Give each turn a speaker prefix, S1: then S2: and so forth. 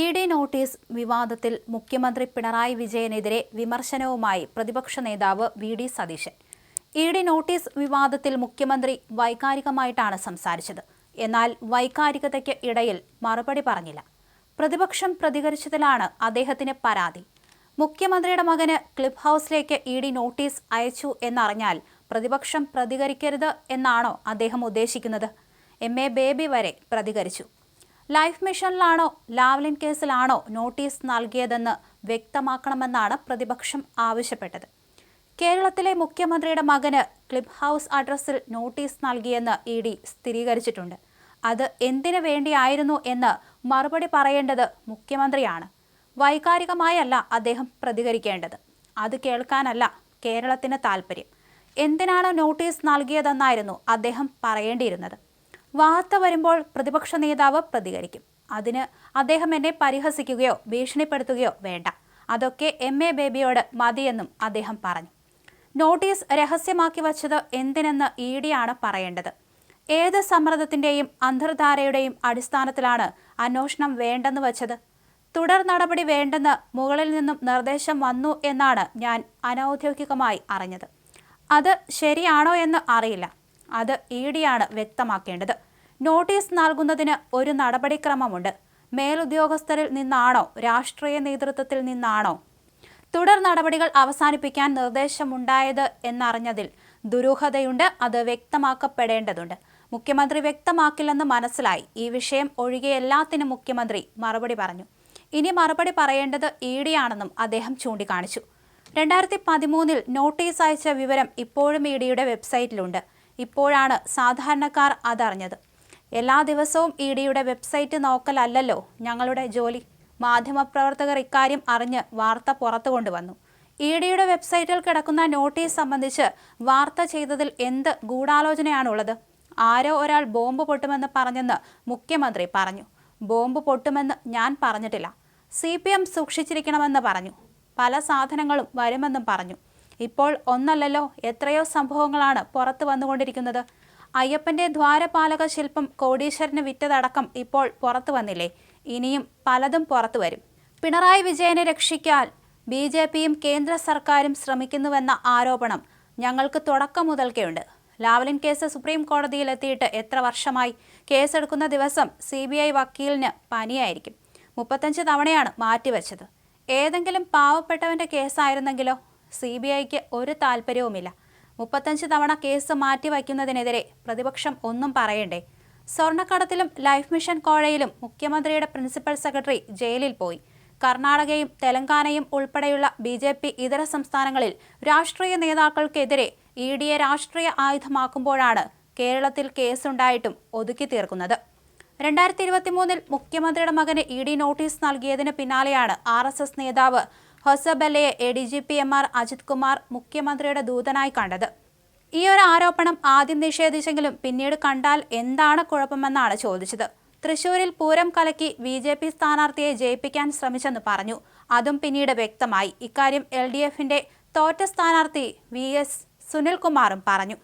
S1: E D notice വിവാദത്തിൽ മുഖ്യമന്ത്രി പിണറായി വിജയനെതിരെ വിമർശനവുമായി പ്രതിപക്ഷ നേതാവ് V D Satheesan. E D notice വിവാദത്തിൽ മുഖ്യമന്ത്രി വൈകാരികമായിട്ടാണ് സംസാരിച്ചത്. എന്നാൽ വൈകാരികതയ്ക്ക് ഇടയിൽ മറുപടി പറഞ്ഞില്ല. പ്രതിപക്ഷം പ്രതികരിച്ചതിലാണ് അദ്ദേഹത്തിന് പരാതി. മുഖ്യമന്ത്രിയുടെ മകന് ക്ലിഫ് ഹൗസിലേക്ക് ഇ ഡി നോട്ടീസ് അയച്ചു എന്നറിഞ്ഞാൽ പ്രതിപക്ഷം പ്രതികരിക്കരുത് എന്നാണോ അദ്ദേഹം ഉദ്ദേശിക്കുന്നത്? എം. എ. ബേബി വരെ പ്രതികരിച്ചു. ലൈഫ് മിഷനിലാണോ ലാവ്ലിൻ കേസിലാണോ നോട്ടീസ് നൽകിയതെന്ന് വ്യക്തമാക്കണമെന്നാണ് പ്രതിപക്ഷം ആവശ്യപ്പെട്ടത്. കേരളത്തിലെ മുഖ്യമന്ത്രിയുടെ മകന് ക്ലിബ് ഹൗസ് അഡ്രസ്സിൽ നോട്ടീസ് നൽകിയെന്ന് ഇ ഡി സ്ഥിരീകരിച്ചിട്ടുണ്ട്. അത് എന്തിനു വേണ്ടിയായിരുന്നു എന്ന് മറുപടി പറയേണ്ടത് മുഖ്യമന്ത്രിയാണ്. വൈകാരികമായല്ല അദ്ദേഹം പ്രതികരിക്കേണ്ടത്. അത് കേൾക്കാനല്ല കേരളത്തിന് താൽപ്പര്യം എന്തിനാണ് നോട്ടീസ് നൽകിയതെന്നായിരുന്നു അദ്ദേഹം പറയേണ്ടിയിരുന്നത്. വാർത്ത വരുമ്പോൾ പ്രതിപക്ഷ നേതാവ് പ്രതികരിക്കും. അതിന് അദ്ദേഹം എന്നെ പരിഹസിക്കുകയോ ഭീഷണിപ്പെടുത്തുകയോ വേണ്ട. അതൊക്കെ എം എ ബേബിയോട് മതിയെന്നും അദ്ദേഹം പറഞ്ഞു. നോട്ടീസ് രഹസ്യമാക്കി വച്ചത് എന്തിനെന്ന് ഇ ഡിയാണ് പറയേണ്ടത്. ഏത് സമ്മർദ്ദത്തിന്റെയും അന്തർധാരയുടെയും അടിസ്ഥാനത്തിലാണ് അന്വേഷണം വേണ്ടെന്ന് വച്ചത്? തുടർ നടപടി വേണ്ടെന്ന് മുകളിൽ നിന്നും നിർദ്ദേശം വന്നു എന്നാണ് ഞാൻ അനൗദ്യോഗികമായി അറിഞ്ഞത്. അത് ശരിയാണോ എന്ന് അറിയില്ല. അത് ഇ ഡിയാണ് വ്യക്തമാക്കേണ്ടത്. നോട്ടീസ് നൽകുന്നതിന് ഒരു നടപടിക്രമമുണ്ട്. മേലുദ്യോഗസ്ഥരിൽ നിന്നാണോ? രാഷ്ട്രീയ നേതൃത്വത്തിൽ നിന്നാണോ? തുടർ നടപടികൾ അവസാനിപ്പിക്കാൻ നിർദ്ദേശമുണ്ടായത് എന്നറിഞ്ഞതിൽ ദുരൂഹതയുണ്ട് അത് വ്യക്തമാക്കപ്പെടേണ്ടതുണ്ട്. മുഖ്യമന്ത്രി വ്യക്തമാക്കില്ലെന്ന് മനസ്സിലായി. ഈ വിഷയം ഒഴികെ എല്ലാത്തിനും മുഖ്യമന്ത്രി മറുപടി പറഞ്ഞു. ഇനി മറുപടി പറയേണ്ടത് ഇ ഡിയാണെന്നും അദ്ദേഹം ചൂണ്ടിക്കാണിച്ചു. രണ്ടായിരത്തി പതിമൂന്നിൽ നോട്ടീസ് അയച്ച വിവരം ഇപ്പോഴും ഇ ഡിയുടെ വെബ്സൈറ്റിലുണ്ട്. ഇപ്പോഴാണ് സാധാരണക്കാർ അതറിഞ്ഞത്. എല്ലാ ദിവസവും ഇ ഡിയുടെ വെബ്സൈറ്റ് നോക്കലല്ലല്ലോ ഞങ്ങളുടെ ജോലി. മാധ്യമപ്രവർത്തകർ ഇക്കാര്യം അറിഞ്ഞ് വാർത്ത പുറത്തു കൊണ്ടുവന്നു. ഇ ഡിയുടെ വെബ്സൈറ്റിൽ കിടക്കുന്ന നോട്ടീസ് സംബന്ധിച്ച് വാർത്ത ചെയ്തതിൽ എന്ത് ഗൂഢാലോചനയാണുള്ളത്? ആരോ ഒരാൾ ബോംബ് പൊട്ടുമെന്ന് പറഞ്ഞെന്ന് മുഖ്യമന്ത്രി പറഞ്ഞു. ബോംബ് പൊട്ടുമെന്ന് ഞാൻ പറഞ്ഞിട്ടില്ല. സി പി എം സൂക്ഷിച്ചിരിക്കണമെന്ന് പറഞ്ഞു. പല സാധനങ്ങളും വരുമെന്നും പറഞ്ഞു. ഇപ്പോൾ ഒന്നല്ലല്ലോ എത്രയോ സംഭവങ്ങളാണ് പുറത്തു വന്നുകൊണ്ടിരിക്കുന്നത്. അയ്യപ്പന്റെ ദ്വാരപാലക ശില്പം കോടീശ്വരന് വിറ്റതടക്കം ഇപ്പോൾ പുറത്തു വന്നില്ലേ? ഇനിയും പലതും പുറത്തു വരും. പിണറായി വിജയനെ രക്ഷിക്കാൻ ബി ജെ പിയും കേന്ദ്ര സർക്കാരും ശ്രമിക്കുന്നുവെന്ന ആരോപണം ഞങ്ങൾക്ക് തുടക്കം മുതൽക്കേയുണ്ട്. ലാവലിൻ കേസ് സുപ്രീം കോടതിയിൽ എത്തിയിട്ട് എത്ര വർഷമായി? കേസെടുക്കുന്ന ദിവസം സി ബി ഐ വക്കീലിന് പനിയായിരിക്കും. മുപ്പത്തഞ്ച് തവണയാണ് മാറ്റിവെച്ചത്. ഏതെങ്കിലും പാവപ്പെട്ടവന്റെ കേസായിരുന്നെങ്കിലോ? സി ബി ഐക്ക് ഒരു താല്പര്യവുമില്ല മുപ്പത്തഞ്ച് തവണ കേസ് മാറ്റിവയ്ക്കുന്നതിനെതിരെ പ്രതിപക്ഷം ഒന്നും പറയണ്ടേ? സ്വർണക്കടത്തിലും ലൈഫ് മിഷൻ കോഴയിലും മുഖ്യമന്ത്രിയുടെ പ്രിൻസിപ്പൽ സെക്രട്ടറി ജയിലിൽ പോയി. കർണാടകയും തെലങ്കാനയും ഉൾപ്പെടെയുള്ള ബി ജെ പി ഇതര സംസ്ഥാനങ്ങളിൽ രാഷ്ട്രീയ നേതാക്കൾക്കെതിരെ ഇ ഡിയെ രാഷ്ട്രീയ ആയുധമാക്കുമ്പോഴാണ് കേരളത്തിൽ കേസുണ്ടായിട്ടും ഒതുക്കി തീർക്കുന്നത്. രണ്ടായിരത്തി ഇരുപത്തിമൂന്നിൽ മുഖ്യമന്ത്രിയുടെ മകന് ഇ ഡി നോട്ടീസ് നൽകിയതിന് പിന്നാലെയാണ് ആർ എസ് എസ് നേതാവ് ഹൊസബെല്ലയെ A D G P M R Ajith Kumar മുഖ്യമന്ത്രിയുടെ ദൂതനായി കണ്ടത്. ഈ ഒരു ആരോപണം ആദ്യം നിഷേധിച്ചെങ്കിലും പിന്നീട് കണ്ടാൽ എന്താണ് കുഴപ്പമെന്നാണ് ചോദിച്ചത്. തൃശൂരിൽ പൂരം കലക്കി ബി ജെ പി സ്ഥാനാർത്ഥിയെ ജയിപ്പിക്കാൻ ശ്രമിച്ചെന്ന് പറഞ്ഞു. അതും പിന്നീട് വ്യക്തമായി. ഇക്കാര്യം എൽ ഡി എഫിന്റെ തോറ്റ സ്ഥാനാർത്ഥി വി എസ് സുനിൽകുമാറും പറഞ്ഞു.